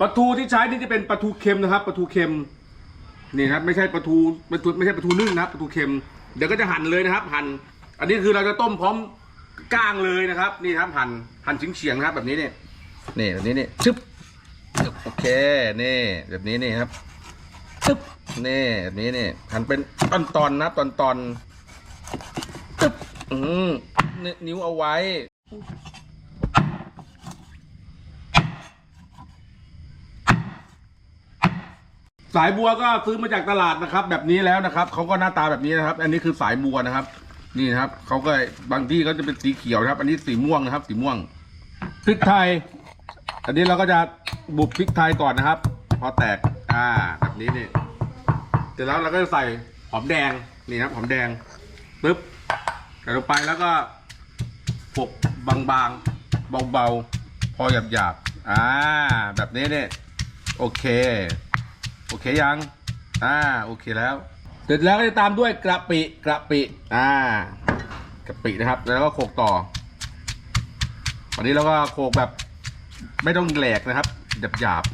ปลาทูที่ใช้นี่จะเป็นปลาทูเค็มนะครับปลาทูเค็มนี่ครับไม่ใช่ปลาทูปลาทูไม่ใช่ปลาทูนึ่งนะครับปลาทูเค็มเดี๋ยวก็จะหั่นเลยนะครับ หั่นอันนี้คือเราจะต้มพร้อมก้างเลยนะครับ นี่ครับหั่นหั่นเฉียงๆนะครับ แบบนี้เนี่ยนี่แบบนี้เนี่ยชึบโอเคนี่แบบนี้นี่ครับชึบนี่แบบนี้นี่หั่นเป็นตอนๆนะครับตอนๆชึบอืมนิ้วเอาไว้ สายบัวก็ซื้อมาจากตลาดนะครับ แบบนี้แล้วนะครับเขาก็หน้าตาแบบนี้นะครับ อันนี้คือสายบัวนะครับ นี่นะครับเขาก็บางที่ก็จะเป็นสีเขียวนะครับ อันนี้สีม่วงนะครับ สีม่วงพริกไทย อันนี้เราก็จะบุบพริกไทยก่อนนะครับ พอแตกอ่าแบบนี้นี่เสร็จแล้วเราก็จะใส่หอมแดงนี่ครับหอมแดงปึ๊บใส่ลงไปแล้วก็ปกบางๆเบาๆพอหยาบๆอ่าแบบนี้เนี่ยโอเค โอเคยัง อ่า โอเคแล้ว เสร็จแล้วก็จะตามด้วยกระปิกระปิอ่ากระปินะครับ แล้วก็โขกต่อวันนี้เราก็โขกแบบไม่ต้องแหลกนะครับหยาบหยาบ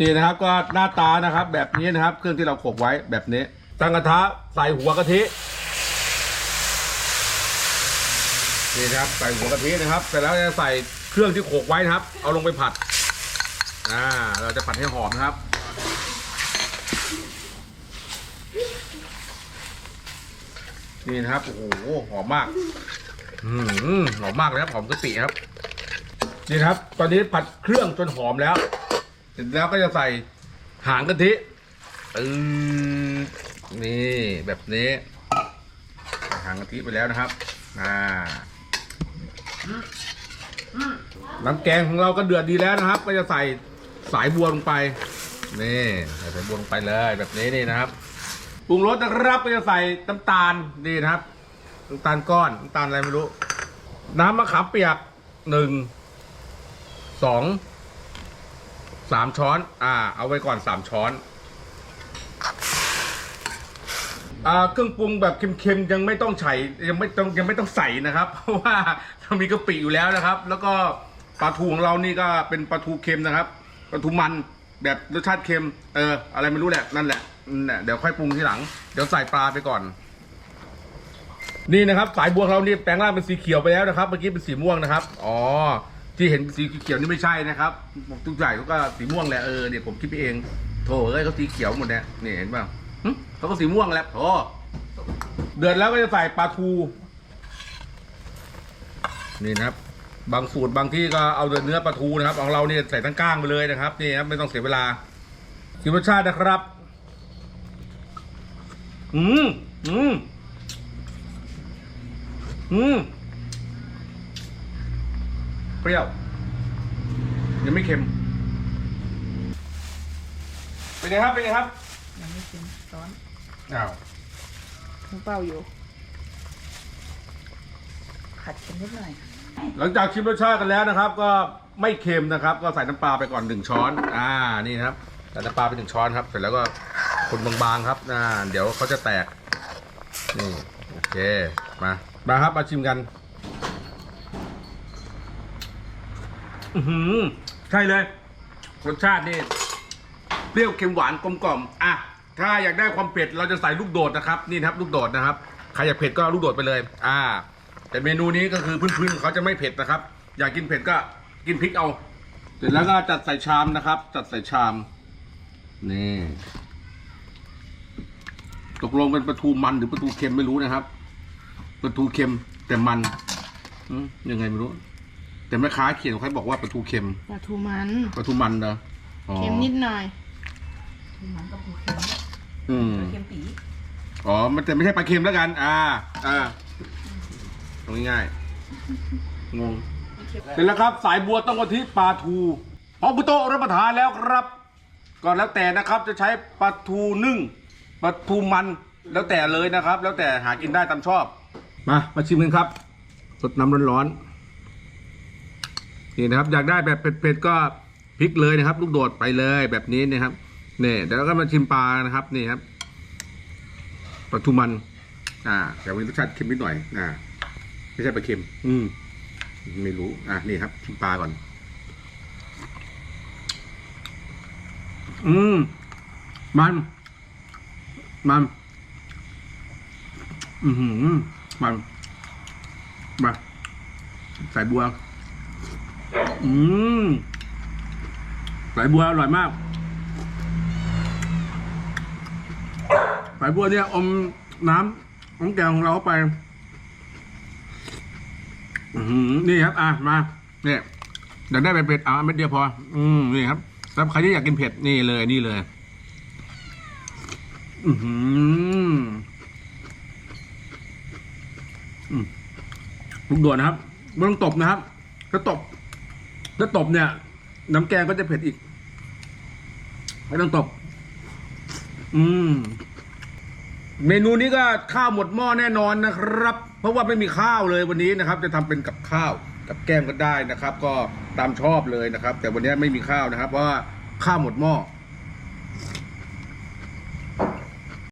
นี่นะครับก็หน้าตานะครับ แบบนี้นะครับ เครื่องที่เราโขกไว้แบบนี้ตั้งกระทะใส่หัวกะทินี่นะครับใส่หัวกะทินะครับเสร็จแล้วจะใส่เครื่องที่โขกไว้นะครับ เอาลงไปผัด อ่า เราจะผัดให้หอมนะครับ นี่นะครับ โอ้โห หอมมาก อืมหอมมากเลยครับหอมกะปิครับ นี่ครับ ตอนนี้ผัดเครื่องจนหอมแล้ว เสร็จแล้วก็จะใส่หางกะทิอือนี่แบบนี้ หางกะทิไปแล้วนะครับ อ่าน้ำแกงของเราก็เดือดดีแล้วนะครับ ก็จะใส่ สายบัวลงไป นี่ใส่สายบัวลงไปเลยแบบนี้นี่นะครับปรุงรสนะครับก็จะใส่น้ำตาลนี่นะครับน้ำตาลก้อนน้ำตาลอะไรไม่รู้ น้ำมะขามเปียกหนึ่งสองสามช้อน อ่า เอาไว้ก่อนสามช้อนอ่าเครื่องปรุงแบบเค็มๆยังไม่ต้องใส่ยังไม่ต้องยังไม่ต้องใส่นะครับ เพราะว่าเรามีกะปิอยู่แล้วนะครับ แล้วก็ปลาทูของเรานี่ก็เป็นปลาทูเค็มนะครับ ปทูมันแบบรสชาติเค็ม เออ อะไรไม่รู้แหละ นั่นแหละนั่นแหละ เดี๋ยวค่อยปรุงทีหลัง เดี๋ยวใส่ปลาไปก่อน นี่นะครับ สายบัวเรานี่แปลงร่างเป็นสีเขียวไปแล้วนะครับ เมื่อกี้เป็นสีม่วงนะครับ อ๋อ ที่เห็นสีเขียวนี่ไม่ใช่นะครับทุกอย่างเขาก็สีม่วงแหละ เออ เนี่ยผมคิดไปเอง โถเอ้ยเขาสีเขียวหมดเนี่ยนี่เห็นเปล่าเขาก็สีม่วงแหล้วโถเดือดแล้วก็จะใส่ปลาทู นี่นะครับ บางสูตรบางที่ก็เอาเนื้อปลาทูนะครับ ของเราเนี่ยใส่ทั้งก้างไปเลยนะครับนี่ครับไม่ต้องเสียเวลาชิมรสชาตินะครับ อืมอืมอืมเปรี้ยว ยังไม่เค็ม เป็นไงครับเป็นไงครับยังไม่กินร้อนอ้าวน้ำเปล่าอยู่ ขัดกันนิดหน่อย หลังจากชิมรสชาติกันแล้วนะครับ ก็ไม่เค็มนะครับ ก็ใส่น้ำปลาไปก่อนหนึ่งช้อน อ่านี่นะครับใส่น้ำปลาไปหนึ่งช้อนครับ เสร็จแล้วก็คนบางๆครับอ่าเดี๋ยวเขาจะแตกนี่โอเคมามาครับมาชิมกัน อือหือใช่เลยรสชาตินี่เปรี้ยวเค็มหวานกลมกล่อมอะถ้าอยากได้ความเผ็ดเราจะใส่ลูกโดดนะครับ นี่นะครับ ลูกโดดนะครับใครอยากเผ็ดก็ลูกโดดไปเลย อ่า แต่เมนูนี้ก็คือพื้นๆเขาจะไม่เผ็ดนะครับ อยากกินเผ็ดก็กินพริกเอา เสร็จแล้วก็จัดใส่ชามนะครับ จัดใส่ชาม นี่ ตกลงเป็นปลาทูมันหรือปลาทูเค็มไม่รู้นะครับปลาทูเค็ม แต่มันอืมยังไงไม่รู้ แต่แม่ค้าเขียนเขาบอกว่าปลาทูเค็มปลาทูมันปลาทูมันเนอะอ๋อเค็มนิดหน่อยมันก็ผูกเค็มอืมเค็มปีอ๋อ มันแต่ไม่ใช่ปลาเค็มแล้วกัน อ่า อ่า ตรงง่ายๆงงเสร็จแล้วครับ สายบัวต้องกะทิปลาทูพร้อมกุโตะรับประทานแล้วครับ ก็แล้วแต่นะครับจะใช้ปลาทูนึ่งปลาทูมันแล้วแต่เลยนะครับ แล้วแต่หากินได้ตามชอบ มามาชิมกันครับสดน้ำร้อนๆนี่นะครับ อยากได้แบบเผ็ดๆก็พริกเลยนะครับ ลูกโดดไปเลยแบบนี้นะครับนี่เดี๋ยวเราก็มาชิมปลานะครับนี่ครับปลาทูมัน อ่าแต่มีรสชาติเค็มนิดหน่อย อ่า ไม่ใช่ปลาเค็ม อืม ไม่รู้ อะ นี่ครับชิมปลาก่อน อืม มัน มัน อือหือมันมาใส่บัว อืมใส่บัวอร่อยมากสายบัวเนี่ยอมน้ำน้ำแกงของเราเข้าไป อือหือนี่ครับ อะมาเนี่ยอยากได้เป็นเผ็ดเอาเม็ดเดียวพอ อืมนี่ครับสำหรับใครที่อยากกินเผ็ดนี่เลยนี่เลย อือหืออืมลูกด่วนนะครับไม่ต้องตบนะครับ ถ้าตบ ถ้าตบเนี่ย น้ำแกงก็จะเผ็ดอีกไม่ต้องตบ อืม เมนูนี้ก็ข้าวหมดหม้อแน่นอนนะครับ เพราะว่าไม่มีข้าวเลยวันนี้นะครับ จะทำเป็นกับข้าวกับแก้มก็ได้นะครับ ก็ตามชอบเลยนะครับ แต่วันนี้ไม่มีข้าวนะครับเพราะว่าข้าวหมดหม้อ